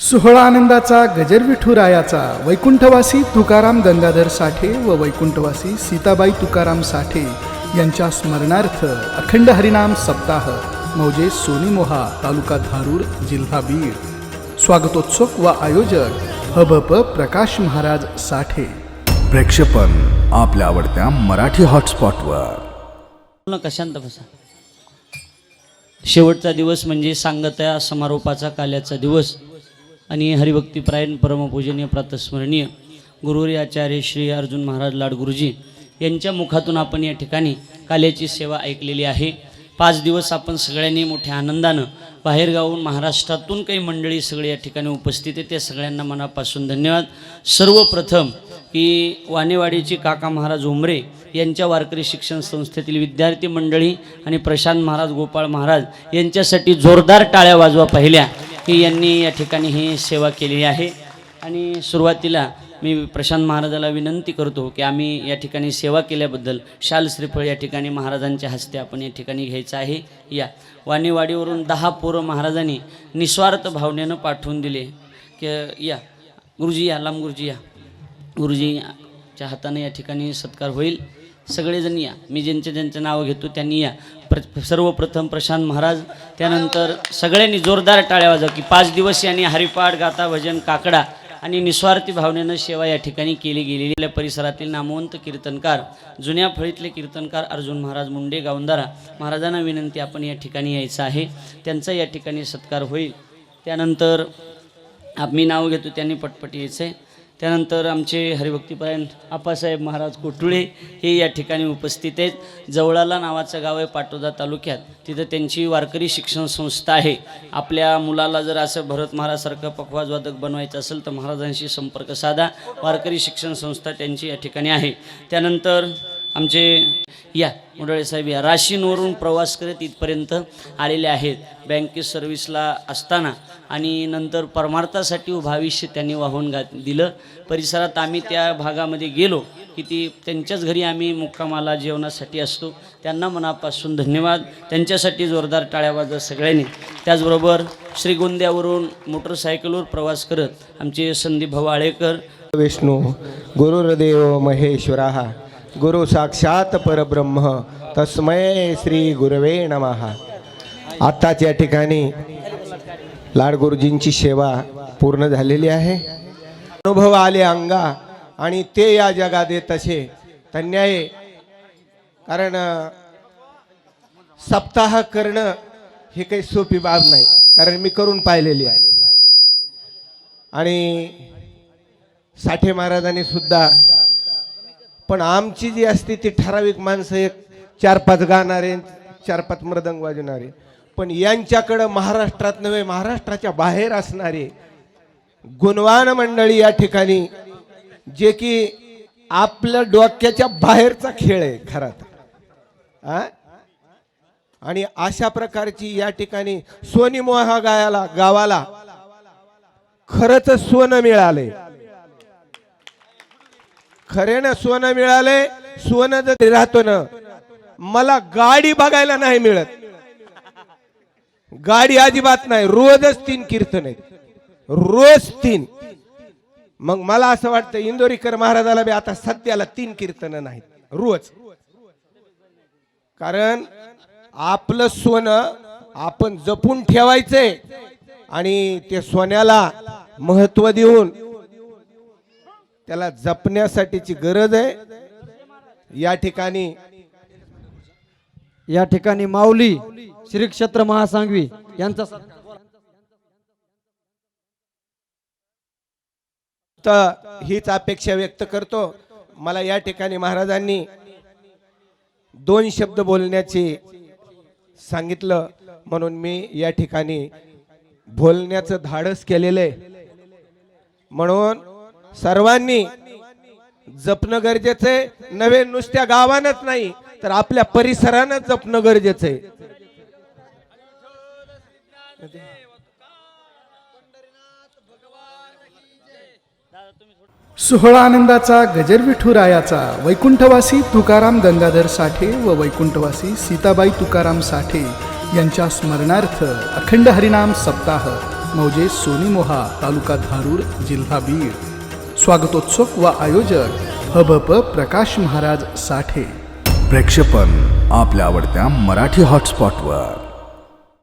सोहळा आनंदाचा गजर विठुरायाचा वैकुंठवासी तुकाराम गंगाधर साठे व वैकुंठवासी सीताबाई तुकाराम साठे यांच्या स्मरणार्थ अखंड हरिनाम सप्ताह मौजे सोनीमोहा तालुका धारूर जिल्हा बीड. स्वागतोत्सव व आयोजक हबप प्रकाश महाराज साठे. प्रेक्षेपण आपल्या आवडत्या मराठी हॉटस्पॉटवर. नका शांत बसा शेवटचा दिवस म्हणजे सांगत्या समारोपाचा काल्याचा दिवस. आणि हरिभक्तीपरायण परमपूजनीय प्रातस्मरणीय गुरुरी आचार्य श्री अर्जुन महाराज लाडगुरुजी यांच्या मुखातून आपण या ठिकाणी काल्याची सेवा ऐकलेली आहे. पाच दिवस आपण सगळ्यांनी मोठ्या आनंदानं बाहेरगावून महाराष्ट्रातून काही मंडळी सगळे या ठिकाणी उपस्थित आहे त्या सगळ्यांना मनापासून धन्यवाद. सर्वप्रथम की वाणेवाडीची काका महाराज उमरे यांच्या वारकरी शिक्षण संस्थेतील विद्यार्थी मंडळी आणि प्रशांत महाराज गोपाळ महाराज यांच्यासाठी जोरदार टाळ्या वाजवा पाहिल्या. की यांनी या ठिकाणी ही सेवा केलेली आहे. आणि सुरुवातीला मी प्रशांत महाराजाला विनंती करतो की आम्ही या ठिकाणी सेवा केल्याबद्दल शाल श्रीफळ या ठिकाणी महाराजांच्या हस्ते आपण या ठिकाणी घ्यायचं आहे. या वाणीवाडीवरून दहा पोरं महाराजांनी निस्वार्थ भावनेनं पाठवून दिले. की या गुरुजी या लांब गुरुजी या. गुरुजीच्या हाताने या ठिकाणी सत्कार होईल. सगळेजण या. मी ज्यांचे ज्यांचं नाव घेतो त्यांनी या. प्र सर्वप्रथम प्रशांत महाराज त्यानंतर सगळ्यांनी जोरदार टाळ्या वाजव की पाच दिवस यांनी हरिपाठ गाथा भजन काकडा आणि निस्वार्थी भावनेनं सेवा या ठिकाणी केली गेलेली आपल्या परिसरातील नामवंत कीर्तनकार जुन्या फळीतले कीर्तनकार अर्जुन महाराज मुंडे गावंदारा महाराजांना विनंती आपण या ठिकाणी यायचं आहे. त्यांचा या ठिकाणी सत्कार होईल. त्यानंतर आम्ही मी नाव घेतो त्यांनी पटपट यायचं आहे त्यानंतर आमचे हरिभक्तीपरायण आप्पासाहेब महाराज कोटुळे हे या ठिकाणी उपस्थित आहेत. जवळाला नावाचं गाव आहे पाटोदा तालुक्यात. तिथं त्यांची वारकरी शिक्षण संस्था आहे. आपल्या मुलाला जर असं भरत महाराजसारखं पखवाज वादक बनवायचं असेल तर महाराजांशी संपर्क साधा. वारकरी शिक्षण संस्था त्यांची या ठिकाणी आहे. त्यानंतर आमचे या मुरळे साहेब या राशींवरून प्रवास करत इथपर्यंत आलेले आहेत. बँकेत सर्व्हिसला असताना आणि नंतर परमार्थासाठी उभं त्यांनी वाहून घात दिलं. परिसरात आम्ही त्या भागामध्ये गेलो की ती त्यांच्याच घरी आम्ही मुक्कामाला जेवणासाठी असतो. त्यांना मनापासून धन्यवाद. त्यांच्यासाठी जोरदार टाळ्या वाजत सगळ्यांनी. त्याचबरोबर श्रीगोंद्यावरून मोटरसायकलवर प्रवास करत आमचे संदीप भाऊ आळेकर विष्णू गुरुर्देव महेश्वरा गुरु साक्षात परब्रह्म. तस्मय श्री गुरवे नमः. आत्ताच या ठिकाणी लाड गुरुजींची सेवा पूर्ण झालेली आहे. अनुभव आले अंगा आणि ते या जगात येत तसे धन्याय कारण सप्ताह करणं हे काही सोपी बाब नाही. कारण मी करून पाहिलेली आहे. आणि साठे महाराजांनी सुद्धा पण आमची जी असते ती ठराविक माणसं एक चार पाच गाणारे चार पाच मृदंग वाजवणारे पण यांच्याकडं महाराष्ट्रात नव्हे महाराष्ट्राच्या बाहेर असणारे गुणवान मंडळी या ठिकाणी जे की आपल्या डोक्याच्या बाहेरचा खेळ आहे खरा तर. आ? आणि अशा प्रकारची या ठिकाणी सोनी मोहा गायाला गावाला खरंच सोनं मिळालंय खरे ना सोनं मिळाले सोनं जरी राहतो ना मला गाडी बघायला नाही मिळत. गाडी अजिबात नाही रोजच तीन कीर्तन आहेत. रोज तीन. मग मला असं वाटतं इंदोरीकर महाराजाला बी आता सध्याला तीन कीर्तन नाहीत. रोज. कारण आपलं सोनं आपण जपून ठेवायचंय आणि ते सोन्याला महत्त्व देऊन त्याला जपण्यासाठीची गरज आहे. या ठिकाणी या ठिकाणी माऊली श्री क्षेत्र महासांगवी यांचा तर हीच अपेक्षा व्यक्त करतो. मला या ठिकाणी महाराजांनी दोन शब्द बोलण्याचे सांगितलं. म्हणून मी या ठिकाणी बोलण्याचं धाडस केलेलं आहे. म्हणून सर्वांनी जपणं गरजेचं आहे. नवे नुसत्या गावानच नाही तर आपल्या परिसरानं जपणं गरजेचं आहे. सोहळा आनंदाचा गजर विठुरायाचा वैकुंठवासी तुकाराम गंगाधर साठे व वैकुंठवासी सीताबाई तुकाराम साठे यांच्या स्मरणार्थ अखंड हरिनाम सप्ताह मौजे सोनीमोहा तालुका धारूर जिल्हा बीड. स्वागतोत्सव व आयोजक हबप प्रकाश महाराज साठे. प्रेक्षेपण आपल्या आवडत्या मराठी हॉटस्पॉटवर